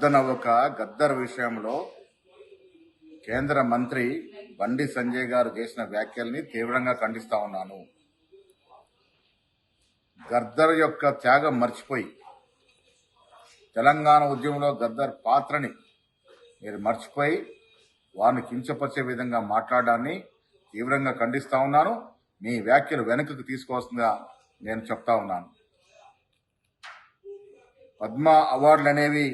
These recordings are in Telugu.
యుద్ధ గద్దర్ విషయంలో కేంద్ర మంత్రి బండి సంజయ్ గారు చేసిన వ్యాఖ్యల్ని తీవ్రంగా ఖండిస్తా ఉన్నాను. గద్దర్ యొక్క త్యాగం మర్చిపోయి తెలంగాణ ఉద్యమంలో గద్దర్ పాత్రని మీరు మర్చిపోయి వారిని కించపరిచే విధంగా మాట్లాడడాన్ని తీవ్రంగా ఖండిస్తా ఉన్నాను. మీ వ్యాఖ్యలు వెనుకకు తీసుకోవాల్సిందిగా నేను చెప్తా ఉన్నాను. పద్మ అవార్డులు అనేవి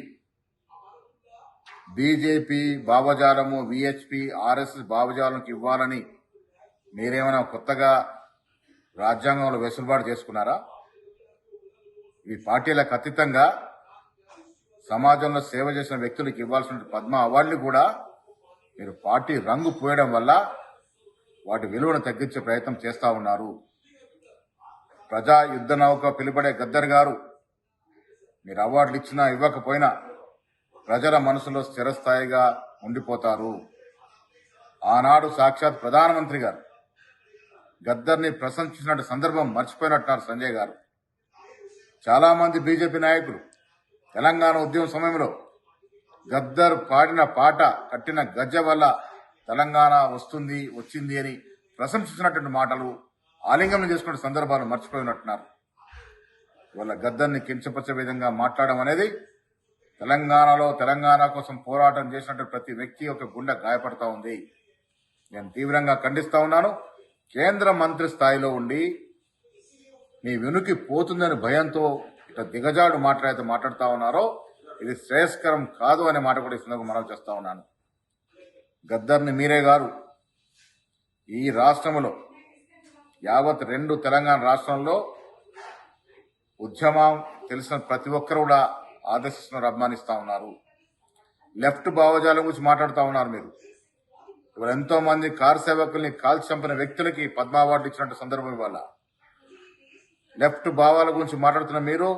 బీజేపీ భావజాలము విహెచ్పి ఆర్ఎస్ఎస్ భావజాలంకి ఇవ్వాలని మీరేమైనా కొత్తగా రాజ్యాంగంలో వెసులుబాటు చేసుకున్నారా? ఈ పార్టీలకు అతీతంగా సమాజంలో సేవ చేసిన వ్యక్తులకు ఇవ్వాల్సిన పద్మ అవార్డులు కూడా మీరు పార్టీ రంగు పోయడం వల్ల వాటి విలువను తగ్గించే ప్రయత్నం చేస్తా ఉన్నారు. ప్రజా యుద్ధ నౌక పిలుపడే గద్దర్ గారు మీరు అవార్డులు ఇచ్చినా ఇవ్వకపోయినా ప్రజల మనసులో స్థిరస్థాయిగా ఉండిపోతారు. ఆనాడు సాక్షాత్ ప్రధానమంత్రి గారు గద్దర్ని ప్రశంసించినట్టు సందర్భం మర్చిపోయినట్టున్నారు సంజయ్ గారు. చాలామంది బీజేపీ నాయకులు తెలంగాణ ఉద్యమం సమయంలో గద్దర్ పాడిన పాట కట్టిన గజ్జ వల్ల తెలంగాణ వస్తుంది వచ్చింది అని ప్రశంసించినటువంటి మాటలు ఆలింగనం చేసుకున్న సందర్భాలు మర్చిపోయినట్టున్నారు. ఇవాళ గద్దర్ని కించపరిచే విధంగా మాట్లాడడం అనేది తెలంగాణలో తెలంగాణ కోసం పోరాటం చేసినట్టు ప్రతి వ్యక్తి యొక్క గుండె గాయపడతా ఉంది. నేను తీవ్రంగా ఖండిస్తా ఉన్నాను. కేంద్ర మంత్రి స్థాయిలో ఉండి మీ వెనుకి పోతుందని భయంతో ఇట దిగజాడు మాట్లాడితే మాట్లాడుతా ఉన్నారో ఇది శ్రేయస్కరం కాదు అనే మాట కూడా ఇస్తున్నందుకు మనం చేస్తా ఉన్నాను. గద్దర్ని మీరే గారు. ఈ రాష్ట్రంలో యావత్ రెండు తెలంగాణ రాష్ట్రంలో ఉద్యమం తెలిసిన ప్రతి ఒక్కరు కూడా ఆదర్శిస్తున్నారు అభిమానిస్తా ఉన్నారు. లెఫ్ట్ భావజాలం గురించి మాట్లాడుతూ ఉన్నారు మీరు. ఇప్పుడు ఎంతో మంది కార్ సేవకుల్ని కాల్చి చంపిన వ్యక్తులకి పద్మ అవార్డు ఇచ్చినట్టు సందర్భం ఇవాళ. లెఫ్ట్ భావాల గురించి మాట్లాడుతున్న మీరు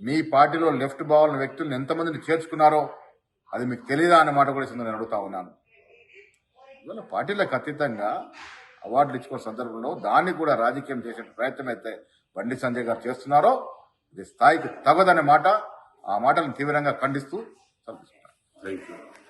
మీ పార్టీలో లెఫ్ట్ భావాలను వ్యక్తులను ఎంతమందిని చేర్చుకున్నారో అది మీకు తెలియదా అనే మాట కూడా నేను అడుగుతా ఉన్నాను. ఇవాళ పార్టీలకు అతీతంగా అవార్డులు ఇచ్చుకున్న సందర్భంలో దాన్ని కూడా రాజకీయం చేసే ప్రయత్నం అయితే బండి సంజయ్ గారు చేస్తున్నారో ఇది స్థాయికి తగదనే మాట. ఆ మాటలను తీవ్రంగా ఖండిస్తూ సెలవు